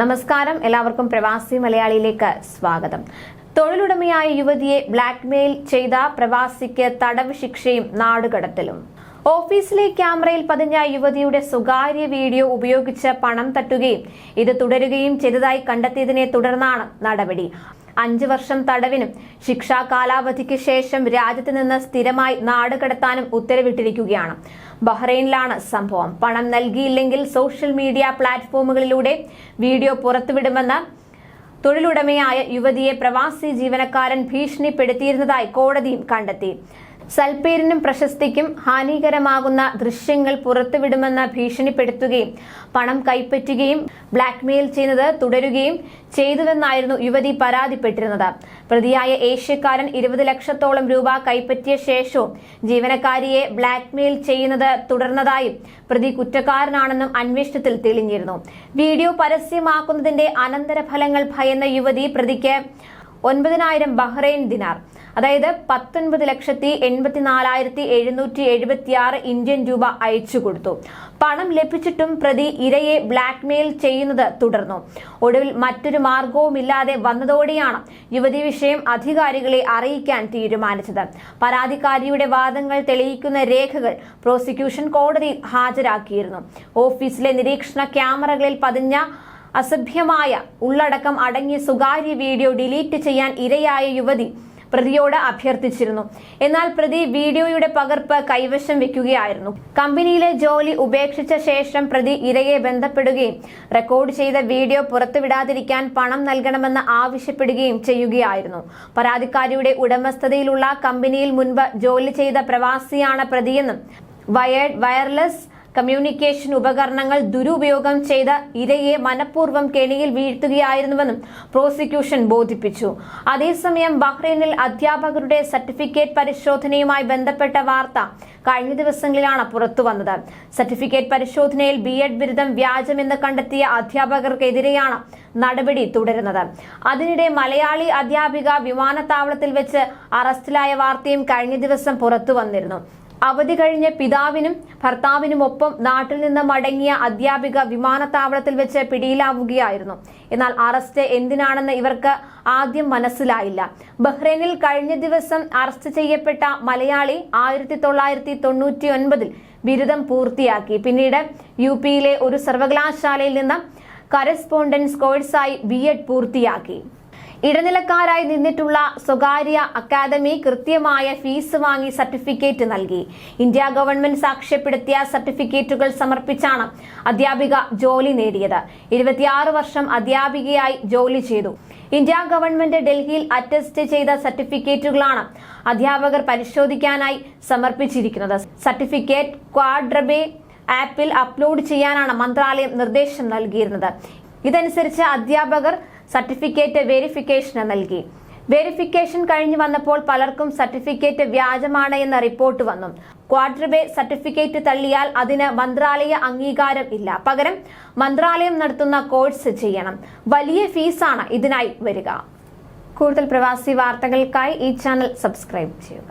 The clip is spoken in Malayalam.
നമസ്കാരം. എല്ലാവർക്കും പ്രവാസി മലയാളിയിലേക്ക് സ്വാഗതം. തൊഴിലുടമയായ യുവതിയെ ബ്ലാക്ക്മെയിൽ ചെയ്ത പ്രവാസിക്ക് തടവ് ശിക്ഷയും നാടുകടത്തലും. ഓഫീസിലെ ക്യാമറയിൽ പതിഞ്ഞ യുവതിയുടെ സ്വകാര്യ വീഡിയോ ഉപയോഗിച്ച് പണം തട്ടുകയും ഇത് തുടരുകയും ചെയ്തതായി കണ്ടെത്തിയതിനെ തുടർന്നാണ് നടപടി. അഞ്ച് വർഷം തടവിനും ശിക്ഷാ കാലാവധിക്ക് ശേഷം രാജ്യത്ത് നിന്ന് സ്ഥിരമായി നാട് കടത്താനും ഉത്തരവിട്ടിരിക്കുകയാണ്. ബഹ്റൈനിലാണ് സംഭവം. പണം നൽകിയില്ലെങ്കിൽ സോഷ്യൽ മീഡിയ പ്ലാറ്റ്ഫോമുകളിലൂടെ വീഡിയോ പുറത്തുവിടുമെന്ന് തൊഴിലുടമയായ യുവതിയെ പ്രവാസി ജീവനക്കാരൻ ഭീഷണിപ്പെടുത്തിയിരുന്നതായി കോടതിയും കണ്ടെത്തി. സൽപ്പേരിനും പ്രശസ്തിക്കും ഹാനികരമാകുന്ന ദൃശ്യങ്ങൾ പുറത്തുവിടുമെന്ന് ഭീഷണിപ്പെടുത്തുകയും പണം കൈപ്പറ്റുകയും ബ്ലാക്ക്മെയിൽ ചെയ്യുന്നത് തുടരുകയും ചെയ്തുവെന്നായിരുന്നു യുവതി പരാതിപ്പെട്ടിരുന്നത്. പ്രതിയായ ഏഷ്യക്കാരൻ ഇരുപത് ലക്ഷത്തോളം രൂപ കൈപ്പറ്റിയ ശേഷവും ജീവനക്കാരിയെ ബ്ലാക്ക്മെയിൽ ചെയ്യുന്നത് തുടർന്നതായും പ്രതി കുറ്റക്കാരനാണെന്നും അന്വേഷണത്തിൽ തെളിഞ്ഞിരുന്നു. വീഡിയോ പരസ്യമാക്കുന്നതിന്റെ അനന്തരഫലങ്ങൾ ഭയന്ന യുവതി പ്രതിക്ക് ഒൻപതിനായിരം ബഹ്റൈൻ ദിനാർ. അതായത് പത്തൊൻപത് ലക്ഷത്തി എൺപത്തിനാലായിരത്തി എഴുന്നൂറ്റി എഴുപത്തിയാറ് ഇന്ത്യൻ രൂപ അയച്ചു കൊടുത്തു. പണം ലഭിച്ചിട്ടും പ്രതി ഇരയെ ബ്ലാക്ക്മെയിൽ ചെയ്യുന്നത് തുടർന്നു. ഒടുവിൽ മറ്റൊരു മാർഗവുമില്ലാതെ വന്നതോടെയാണ് യുവതി വിഷയം അധികാരികളെ അറിയിക്കാൻ തീരുമാനിച്ചത്. പരാതിക്കാരിയുടെ വാദങ്ങൾ തെളിയിക്കുന്ന രേഖകൾ പ്രോസിക്യൂഷൻ കോടതിയിൽ ഹാജരാക്കിയിരുന്നു. ഓഫീസിലെ നിരീക്ഷണ ക്യാമറകളിൽ പതിഞ്ഞ അസഭ്യമായ ഉള്ളടക്കം അടങ്ങിയ സ്വകാര്യ വീഡിയോ ഡിലീറ്റ് ചെയ്യാൻ ഇരയായ യുവതി പ്രതിയോട് അഭ്യർത്ഥിച്ചിരുന്നു. എന്നാൽ പ്രതി വീഡിയോയുടെ പകർപ്പ് കൈവശം വെക്കുകയായിരുന്നു. കമ്പനിയിലെ ജോലി ഉപേക്ഷിച്ച ശേഷം പ്രതി ഇരയെ ബന്ധപ്പെടുകയും റെക്കോർഡ് ചെയ്ത വീഡിയോ പുറത്തുവിടാതിരിക്കാൻ പണം നൽകണമെന്ന് ആവശ്യപ്പെടുകയും ചെയ്യുകയായിരുന്നു. പരാതിക്കാരിയുടെ ഉടമസ്ഥതയിലുള്ള കമ്പനിയിൽ മുൻപ് ജോലി ചെയ്ത പ്രവാസിയാണ് പ്രതിയെന്നും വയർഡ് വയർലെസ് കമ്മ്യൂണിക്കേഷൻ ഉപകരണങ്ങൾ ദുരുപയോഗം ചെയ്ത ഇരയെ മനഃപൂർവം കെണിയിൽ വീഴ്ത്തുകയായിരുന്നുവെന്നും പ്രോസിക്യൂഷൻ ബോധിപ്പിച്ചു. അതേസമയം ബഹ്റൈനിൽ അധ്യാപകരുടെ സർട്ടിഫിക്കറ്റ് പരിശോധനയുമായി ബന്ധപ്പെട്ട വാർത്ത കഴിഞ്ഞ ദിവസങ്ങളിലാണ് പുറത്തുവന്നത്. സർട്ടിഫിക്കറ്റ് പരിശോധനയിൽ ബി എഡ് ബിരുദം വ്യാജമെന്ന് കണ്ടെത്തിയ അധ്യാപകർക്കെതിരെയാണ് നടപടി തുടരുന്നത്. അതിനിടെ മലയാളി അധ്യാപിക വിമാനത്താവളത്തിൽ വെച്ച് അറസ്റ്റിലായ വാർത്തയും കഴിഞ്ഞ ദിവസം പുറത്തു വന്നിരുന്നു അവധി കഴിഞ്ഞ് പിതാവിനും ഭർത്താവിനും ഒപ്പം നാട്ടിൽ നിന്ന് മടങ്ങിയ അധ്യാപിക വിമാനത്താവളത്തിൽ വെച്ച് പിടിയിലാവുകയായിരുന്നു. എന്നാൽ അറസ്റ്റ് എന്തിനാണെന്ന് ഇവർക്ക് ആദ്യം മനസ്സിലായില്ല. ബഹ്റൈനിൽ കഴിഞ്ഞ ദിവസം അറസ്റ്റ് ചെയ്യപ്പെട്ട മലയാളി ആയിരത്തി തൊള്ളായിരത്തി തൊണ്ണൂറ്റി ഒൻപതിൽ ബിരുദം പൂർത്തിയാക്കി. പിന്നീട് യു പിയിലെ ഒരു സർവകലാശാലയിൽ നിന്ന് കറസ്പോണ്ടൻസ് കോഴ്സായി ബി എഡ് പൂർത്തിയാക്കി. ഇടനിലക്കാരായി നിന്നിട്ടുള്ള സ്വകാര്യ അക്കാദമി കൃത്യമായ ഫീസ് വാങ്ങി സർട്ടിഫിക്കറ്റ് നൽകി. ഇന്ത്യ ഗവൺമെന്റ് സാക്ഷ്യപ്പെടുത്തിയ സർട്ടിഫിക്കറ്റുകൾ സമർപ്പിച്ചാണ് അധ്യാപിക ജോലി നേടിയത്. ഇരുപത്തിയാറ് വർഷം അധ്യാപികയായി ജോലി ചെയ്തു. ഇന്ത്യ ഗവൺമെന്റ് ഡൽഹിയിൽ അറ്റസ്റ്റ് ചെയ്ത സർട്ടിഫിക്കറ്റുകളാണ് അധ്യാപകർ പരിശോധിക്കാനായി സമർപ്പിച്ചിരിക്കുന്നത്. സർട്ടിഫിക്കറ്റ് ക്വാഡ്രബേ ആപ്പിൽ അപ്ലോഡ് ചെയ്യാനാണ് മന്ത്രാലയം നിർദ്ദേശം നൽകിയിരുന്നത്. ഇതനുസരിച്ച് അധ്യാപകർ സർട്ടിഫിക്കറ്റ് വെരിഫിക്കേഷന് നൽകി. വെരിഫിക്കേഷൻ കഴിഞ്ഞു വന്നപ്പോൾ പലർക്കും സർട്ടിഫിക്കറ്റ് വ്യാജമാണ് എന്ന റിപ്പോർട്ട് വന്നു. ക്വാഡ്രവേ സർട്ടിഫിക്കറ്റ് തള്ളിയാൽ അതിന് മന്ത്രാലയ അംഗീകാരം ഇല്ല. പകരം മന്ത്രാലയം നടത്തുന്ന കോഴ്സ് ചെയ്യണം. വലിയ ഫീസാണ് ഇതിനായി വരിക. കൂടുതൽ പ്രവാസി വാർത്തകൾക്കായി ഈ ചാനൽ സബ്സ്ക്രൈബ് ചെയ്യുക.